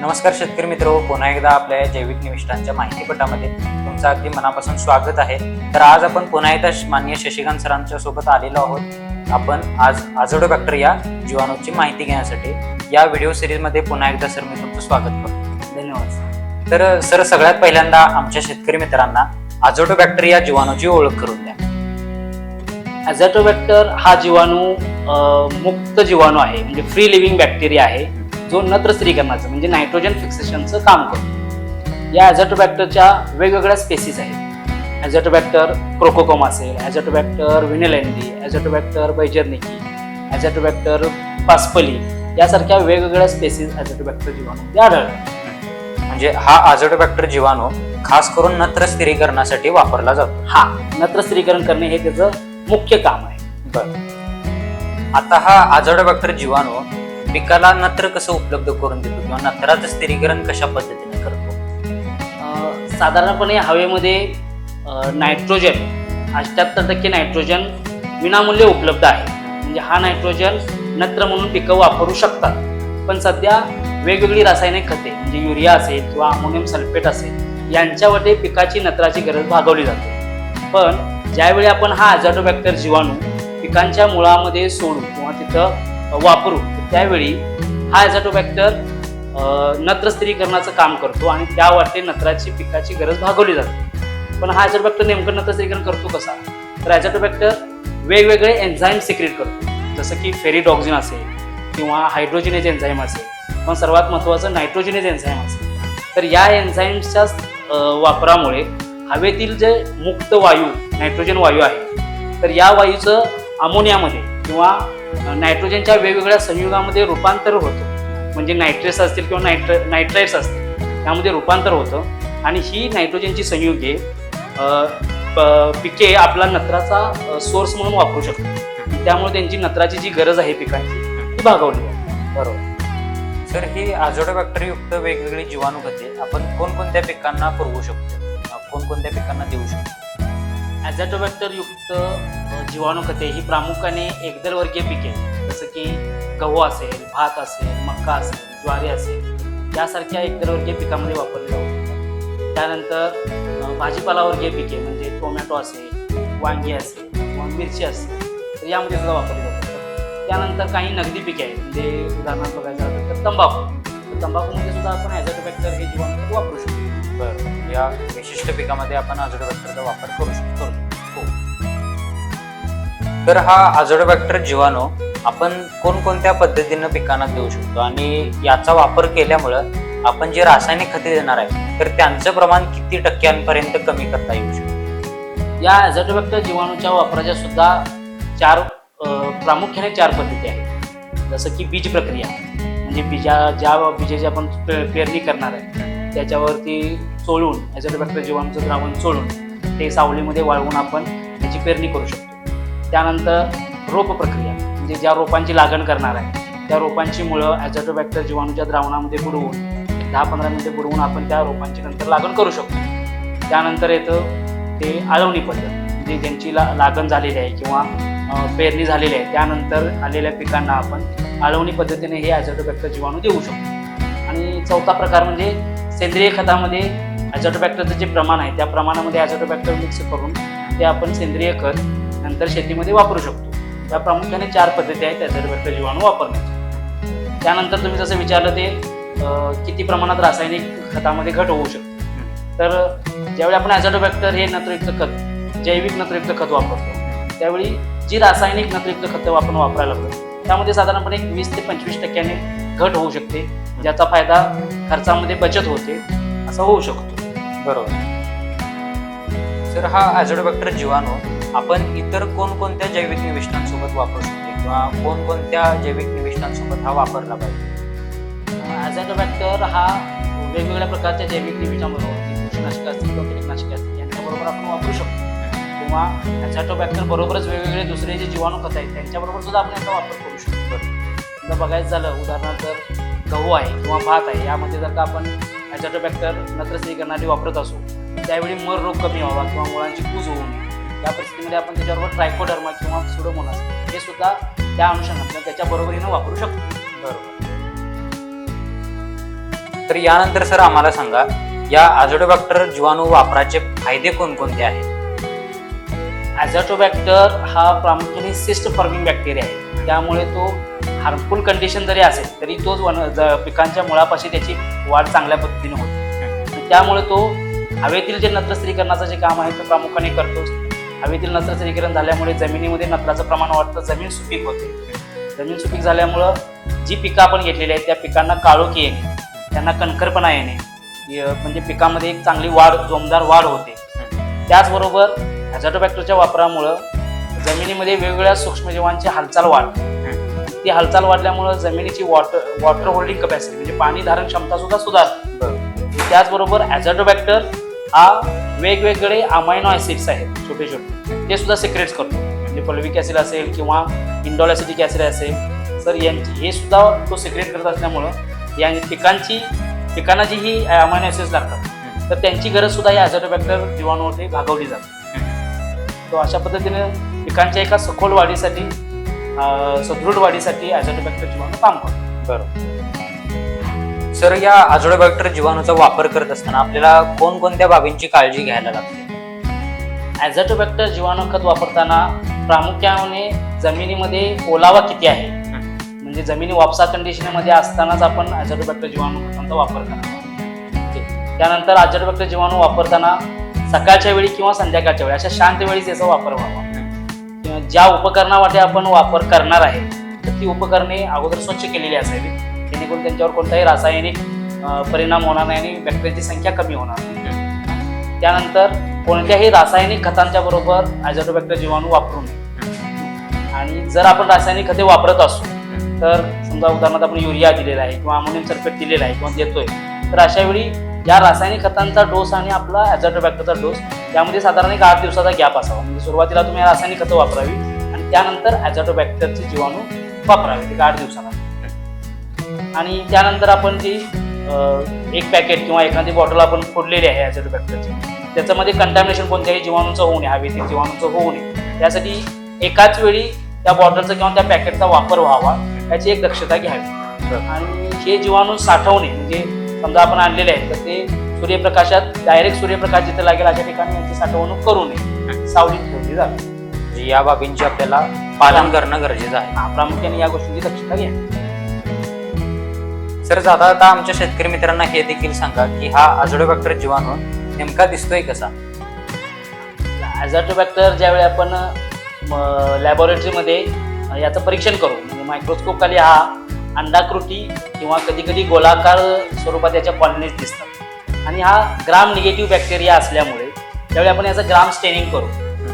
नमस्कार शेतकरी मित्र पुन्हा एकदा आपल्या या जैविक निविष्ठांच्या माहितीपटामध्ये तुमचं अगदी मनापासून स्वागत आहे. तर आज आपण पुन्हा एकदा माननीय शशिकांत सरांच्या सोबत आलेलो आहोत. आपण आज आझोडोबॅक्टर या जीवाणूची माहिती घेण्यासाठी या व्हिडिओ सिरीजमध्ये पुन्हा एकदा सर मी तुमचं स्वागत करतो. धन्यवाद तर सर सगळ्यात पहिल्यांदा आमच्या शेतकरी मित्रांना आझोडोबॅक्टर या जीवाणूची ओळख करून द्या. ॲझॅटोबॅक्टर हा जीवाणू मुक्त जीवाणू आहे म्हणजे फ्री लिव्हिंग बॅक्टेरिया आहे. जो नत्र स्त्रीकरणाचं म्हणजे नायट्रोजन फिक्सेशनचं काम करतो. या ॲझॅटोबॅक्टरच्या वेगवेगळ्या स्पेसीस आहेत. ॲझॅटोबॅक्टर क्रोकोकोम असेल ॲझॅटोबॅक्टर व्हिनेलँडी ॲझॅटोबॅक्टर बैजर्निकी ॲझॅटोबॅक्टर पास्पली यासारख्या वेगवेगळ्या स्पेसीस ॲझॅटोबॅक्टर जीवाणूमध्ये आढळतात. म्हणजे हा आझोडोबॅक्टर जीवाणू खास करून नत्र स्थिरीकरणासाठी वापरला जातो. हा नत्र स्त्रीकरण करणे हे त्याचं मुख्य काम आहे. बर. आता हा आझोडोबॅक्टर जीवाणू पिकाला नत्र कसं उपलब्ध करून देतो किंवा नत्राचं स्थिरीकरण कशा पद्धतीने करतो? साधारणपणे हवेमध्ये नायट्रोजन अठ्याहत्तर टक्के नायट्रोजन विनामूल्य उपलब्ध आहे. म्हणजे हा नायट्रोजन नत्र म्हणून पिकं वापरू शकतात. पण सध्या वेगवेगळी रासायनिक खते म्हणजे युरिया असेल किंवा अमोनियम सल्फेट असेल यांच्यामध्ये पिकाची नत्राची गरज भागवली जाते. पण ज्यावेळी आपण हा ॲझॅटोबॅक्टर जीवाणू पिकांच्या मुळामध्ये सोडू किंवा तिथं वापरू त्यावेळी हा ॲझॅटोबॅक्टर नत्र स्थिरीकरणाचं काम करतो आणि त्या वाटे नत्राची पिकाची गरज भागवली जाते. पण हा ॲझॅटोबॅक्टर नेमकं नत्र स्थिरीकरण करतो कसा? तर ॲझॅटोबॅक्टर वेगवेगळे एन्झाईम सिक्रेट करतो. जसं की फेरिडॉक्झिन असेल किंवा हायड्रोजिनेज एन्झाईम असेल. पण सर्वात महत्त्वाचं नायट्रोजिनेज एन्झाईम असेल. तर या एन्झाईम्सच्या वापरामुळे हवेतील जे मुक्त वायू नायट्रोजन वायू आहे तर या वायूचं अमोनियामध्ये किंवा नायट्रोजनच्या वेगवेगळ्या संयुगामध्ये रूपांतर होतं. म्हणजे नायट्रेस असतील किंवा नायट्र नायट्राईट्स असतील त्यामध्ये रूपांतर होतं. आणि ही नायट्रोजनची संयुगे प- पिके आपला नत्राचा सोर्स म्हणून वापरू शकतो. त्यामुळे त्यांची नत्राची जी गरज आहे पिकांची ती भागवली बरोबर. तर ही आझोडोबॅक्टर युक्त वेगवेगळी जीवाणू खते आपण कोणकोणत्या पिकांना पुरवू शकतो? कोणकोणत्या पिकांना देऊ शकतो? ॲझॅटोबॅक्टर युक्त जीवाणू खते ही प्रामुख्याने एकदलवर्गीय पिके आहेत. जसं की गहू असेल भात असेल मका असेल ज्वारी असेल यासारख्या एकदलवर्गीय पिकामध्ये वापरले जाऊ त्यानंतर भाजीपालावर्गीय पिके म्हणजे टोमॅटो असेल वांगी असेल मिरची असेल तर यामध्ये सुद्धा वापरले जाऊ त्यानंतर काही नगदी पिके आहेत म्हणजे उदाहरणार्थ बघायचं झालं तर तंबाखू. तर तंबाखूमध्ये सुद्धा आपण ॲझॅटोबॅक्टर हे जीवाणू वापरू शकतो. बरं या विशिष्ट पिकामध्ये आपण आझोडोबॅक्टरचा वापर करू शकतो. हो. तर हा आझोडोबॅक्टर जीवाणू आपण कोणकोणत्या पद्धतीनं पिकांना देऊ शकतो? आणि याचा वापर केल्यामुळं आपण जे रासायनिक खते देणार आहे तर त्यांचं प्रमाण किती टक्क्यांपर्यंत कमी करता येऊ शकतो? या ॲझॅटोबॅक्टर जीवाणूच्या वापराच्या सुद्धा चार प्रामुख्याने चार पद्धती आहेत. जसं की बीज प्रक्रिया. म्हणजे बीजा ज्या बीजाची आपण पेरणी करणार आहे त्याच्यावरती चोळून ॲझॅटोबॅक्टर जीवाणूचं द्रावण चोळून ते सावलीमध्ये वाळवून आपण त्याची पेरणी करू शकतो. त्यानंतर रोप प्रक्रिया म्हणजे ज्या रोपांची लागण करणार आहे त्या रोपांची मुळं ॲझॅटोबॅक्टर जीवाणूच्या द्रावणामध्ये बुडवून दहा पंधरा मिनिटे बुडवून आपण त्या रोपांची नंतर लागण करू शकतो. त्यानंतर येतं ते आळवणी पद्धत म्हणजे ज्यांची ला लागण झालेली आहे किंवा पेरणी झालेली आहे त्यानंतर आलेल्या पिकांना आपण आळवणी पद्धतीने हे ॲझॅटोबॅक्टर जीवाणू देऊ शकतो. आणि चौथा प्रकार म्हणजे सेंद्रिय खतामध्ये ॲझोटोबॅक्टरचं जे प्रमाण आहे त्या प्रमाणामध्ये ॲझोटोबॅक्टर मिक्स करून ते आपण सेंद्रिय खत नंतर शेतीमध्ये वापरू शकतो. या प्रामुख्याने चार पद्धती आहेत ॲझोटोबॅक्टर जीवाणू वापरण्याची त्यानंतर तुम्ही जसं विचारलं ते किती प्रमाणात रासायनिक खतामध्ये घट होऊ शकते. तर ज्यावेळी आपण ॲझोटोबॅक्टर हे नत्रयुक्त खत जैविक नत्रयुक्त खत वापरतो त्यावेळी जी रासायनिक नत्रयुक्त खतं आपण वापरायला लागतो त्यामध्ये साधारणपणे एक वीस ते पंचवीस टक्क्याने घट होऊ शकते ज्याचा फायदा खर्चामध्ये बचत होते असं होऊ शकतो. बरोबर. सर हा ॲझोडोबॅक्टर जीवाणू आपण इतर कोणकोणत्या जैविक निविष्ठांसोबत वापरू शकतो किंवा कोणकोणत्या जैविक निविष्ठांसोबत हा वापरला पाहिजे? ॲझॅटोबॅक्टर हा वेगवेगळ्या प्रकारच्या जैविक निविष्ठांबरोबर बुरशीनाशक असतील किंवा कीटकनाशके असतील यांच्याबरोबर आपण वापरू शकतो. किंवा ॲझॅटोबॅक्टर बरोबरच वेगवेगळे दुसरे जे जीवाणू खत आहेत त्यांच्याबरोबर सुद्धा आपण याचा वापर करू शकतो. समजा बघायचं झालं उदाहरणार्थ जर गहू आहे किंवा भात आहे यामध्ये जर का आपण ॲझॅटोबॅक्टर नत्रस्थिरीकरणासाठी वापरत असू त्यावेळी मर रोग कमी व्हावा किंवा मुळांची कूज होऊ नये या परिस्थितीमध्ये आपण त्याच्याबरोबर ट्रायकोडर्मा किंवा सुडोमोनास हे सुद्धा त्या अनुषंगाने त्याच्या बरोबरीनं वापरू शकतो बरोबर. तर यानंतर सर आम्हाला सांगा या आजोडोबॅक्टर जीवाणू वापराचे फायदे कोणकोणते आहेत? ॲझॅटोबॅक्टर हा प्रामुख्याने सिस्ट फॉर्मिंग बॅक्टेरिया आहे. त्यामुळे तो हार्मफुल कंडिशन जरी असेल तरी तोच वन ज- पिकांच्या मुळापाशी त्याची वाढ चांगल्या पद्धतीने होते. त्यामुळे तो हवेतील जे नत्र स्थिरीकरणाचं जे काम आहे ते प्रामुख्याने करतोच हवेतील नत्र स्थिरीकरण झाल्यामुळे जमिनीमध्ये नत्राचं प्रमाण वाढतं जमीन सुपीक होते. जमीन सुपीक झाल्यामुळं जी पिकं आपण घेतलेली आहेत त्या पिकांना काळोखी येणे त्यांना कणखरपणा येणे म्हणजे पिकामध्ये एक चांगली वाढ जोमदार वाढ होते. त्याचबरोबर ॲझॅटोबॅक्टरच्या वापरामुळं जमिनीमध्ये वेगवेगळ्या सूक्ष्मजीवांची हालचाल वाढ. ती हालचाल वाढल्यामुळं जमिनीची वॉटर वॉटर होल्डिंग कपॅसिटी म्हणजे पाणी धारण क्षमता सुद्धा सुधारते. त्याचबरोबर ॲझॅटोबॅक्टर हा वेगवेगळे अमायनो ॲसिड्स आहेत छोटे छोटे. ते सुद्धा सिक्रेट्स करतो. म्हणजे पल्विक ॲसिड असेल किंवा इंडॉल ॲसिडिक ॲसिड असेल तर यांची हे सुद्धा तो सिक्रेट करत असल्यामुळं या पिकांची पिकांना जी ही अमायनो ॲसिड्स लागतात तर त्यांची गरज सुद्धा या ॲझॅटोबॅक्टर जीवाणूमध्ये भागवली जाते. तो अशा पद्धतीने पिकांच्या एका सखोल वाढीसाठी सदृढ वाढीसाठी ॲझॅटोबॅक्टर जीवाणू काम करतो. बरोबर. सर या आजोडोबॅक्टर जीवाणूचा वापर करत असताना आपल्याला कोणकोणत्या बाबींची काळजी घ्यायला लागते? ॲझॅटोबॅक्टर जीवाणू खत वापरताना प्रामुख्याने जमिनीमध्ये ओलावा किती आहे? म्हणजे जमिनी वापसा कंडिशनमध्ये असतानाच आपण ॲझॅटोबॅक्टर जीवाणू खतांचा वापर ओके. त्यानंतर ॲझॅटोबॅक्टर जीवाणू वापरताना सकाळच्या वेळी किंवा संध्याकाळच्या वेळी अशा शांत वेळीच याचा वापर व्हावा. ज्या उपकरणामध्ये आपण वापर करणार आहे तर ती उपकरणे अगोदर स्वच्छ केलेली असावी जेणेकरून त्यांच्यावर कोणताही रासायनिक परिणाम होणार नाही आणि बॅक्टेरियाची संख्या कमी होणार नाही. त्यानंतर कोणत्याही रासायनिक खतांच्या बरोबर आयझोटोबॅक्टर जीवाणू वापरू नये. आणि जर आपण रासायनिक खते वापरत असू तर समजा उदाहरणार्थ आपण युरिया दिलेला आहे किंवा अमोनियम सल्फेट दिलेला आहे किंवा देतोय तर अशा वेळी या रासायनिक खतांचा डोस आणि आपला ॲझॅटोबॅक्टरचा डोस यामध्ये साधारण एक आठ दिवसाचा गॅप असावा. म्हणजे सुरुवातीला तुम्ही रासायनिक खतं वापरावी आणि त्यानंतर ॲझॅटोबॅक्टरचे जीवाणू वापरावे एक आठ दिवसानंतर आणि त्यानंतर आपण जी एक पॅकेट किंवा एखादी बॉटल आपण फोडलेली आहे ॲझॅटोबॅक्टरची त्याच्यामध्ये कंटॅमिनेशन कोणत्याही जीवाणूचं होऊ नये हवेतील जीवाणूचं होऊ नये. त्यासाठी एकाच वेळी त्या बॉटलचा किंवा त्या पॅकेटचा वापर व्हावा याची एक दक्षता घ्यावी. आणि हे जीवाणू साठवणे म्हणजे समजा आपण आणलेले आहेत तर ते सूर्यप्रकाशात डायरेक्ट सूर्यप्रकाश जिथे लागेल अशा ठिकाणी यांची साठवणूक करू नये. सावलीत ठेवली म्हणजे या बाबींची आपल्याला पालन करणं गरजेचं आहे. हा, प्रामुख्याने या गोष्टींची दक्षता घ्या. सर जाता आता आमच्या शेतकरी मित्रांना हे देखील सांगा की हा आजोडोबॅक्टर जीवाणू नेमका दिसतोय कसा? ॲझॅटोबॅक्टर ज्यावेळी आपण लॅबोरेटरीमध्ये याचं परीक्षण करू म्हणजे मायक्रोस्कोप खाली हा अंडाकृती किंवा कधी कधी गोलाकार स्वरूपात याच्या कॉलनीज दिसतात. आणि हा ग्राम निगेटिव्ह बॅक्टेरिया असल्यामुळे त्यावेळी आपण याचं ग्राम स्टेनिंग करू.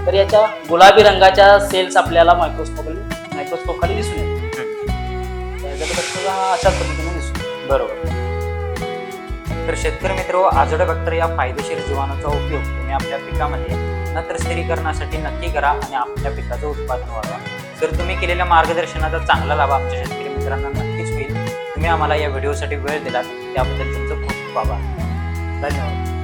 तर याच्या गुलाबी रंगाच्या सेल्स आपल्याला मायक्रोस्कोप मायक्रोस्कोप खाली दिसून येतात. हा अशाच पद्धतीने दिसतो बरोबर. तर शेतकरी मित्र आजोडोबॅक्टर या फायदेशीर जीवाणूचा उपयोग तुम्ही आपल्या पिकामध्ये नत्र स्थिरीकरणासाठी नक्की करा आणि आपल्या पिकाचं उत्पादन वाढवा. तर तुम्ही केलेल्या मार्गदर्शनाचा चांगला लाभ आमच्या शेतकरी मित्रांना तुम्ही आम्हाला या व्हिडिओसाठी वेळ दिलात त्याबद्दल तुमचं खूप खूप आभार. धन्यवाद.